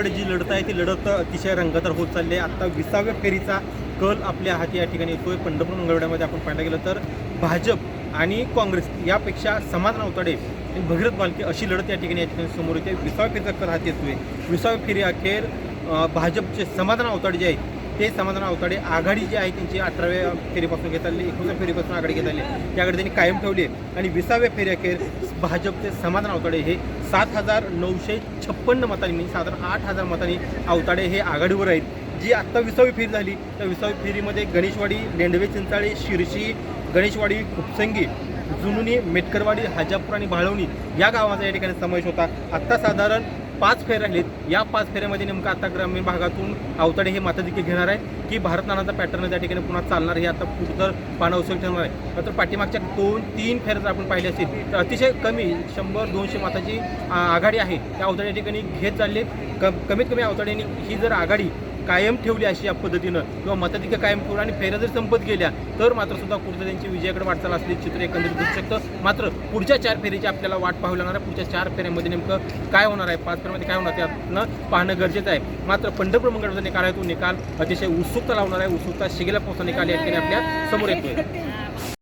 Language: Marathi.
वेळेस जी लढत आहे ती लढत अतिशय रंगतदार होत चालली आहे. आता विसाव्या फेरीचा कल आपल्या हाती या ठिकाणी येतोय. पंढरपूर मंगळवेढ्यामध्ये आपण पाहायला गेलं तर भाजप आणि काँग्रेस यापेक्षा समाधान अवताडे आणि भगीरथ बालके अशी लढत या ठिकाणी या ठिकाणी समोर येते. विसाव्या फेरीचा कल हाती येतोय. विसाव्या फेरी अखेर भाजपचे समाधान अवताडे जे आहेत ते समाधान अवताडे आघाडी जी आहे त्यांची अठराव्या फेरीपासून घेत आली एकोणीसव्या फेरीपासून आघाडी घेत आली त्याकडे आघाडी त्यांनी कायम ठेवली आणि विसाव्या फेरीअखेर भाजपचे समाधान अवताडे हे सात हजार नऊशे छप्पन्न मतांनी म्हणजे साधारण आठ हजार मतांनी अवताडे हे आघाडीवर आहेत. जी आत्ता विसावी फेरी झाली त्या विसावी फेरीमध्ये गणेशवाडी लेंडवे चिंचाळे शिरशी गणेशवाडी खुपसंगी जुनुनी मेटकरवाडी हाजापूर आणि भाळवणी या गावाचा या ठिकाणी समावेश होता. आत्ता साधारण पाच फेऱ्या आहेत या पाच फेऱ्यामध्ये नेमकं आता ग्रामीण भागातून अवताडे हे मताधिक्य घेणार आहे की भारत नानाचा पॅटर्न त्या ठिकाणी पुन्हा चालणार हे आता पुढं तर पानावसर ठरणार आहे. मात्र पाठीमागच्या दोन तीन फेऱ्या जर आपण पाहिली असतील तर अतिशय कमी शंभर दोनशे मताची आघाडी आहे. त्या अवताडे या ठिकाणी घेत चालले. कम कमीत कमी अवताड्यांनी ही जर आघाडी कायम ठेवली अशी या पद्धतीनं किंवा मताधिक्य कायम ठेवलं आणि फेऱ्या जर संपत गेल्या तर मात्र सुद्धा कुठं त्यांची विजयाकडे वाटचाल असली चित्र एकंदरीत दिसू शकतं. मात्र पुढच्या चार फेरीची आपल्याला वाट पाहावी लागणार आहे. पुढच्या चार फेऱ्यामध्ये नेमकं काय होणार आहे? पाच फेऱ्यामध्ये काय होणार त्यातनं पाहणं गरजेचं आहे. मात्र पंढरपूर मंगळाचा निकाल आहे तो निकाल अतिशय उत्सुकता लावणार आहे. उत्सुकता शिगेला पोहोचता निकाल या ठिकाणी आपल्यासमोर येतोय.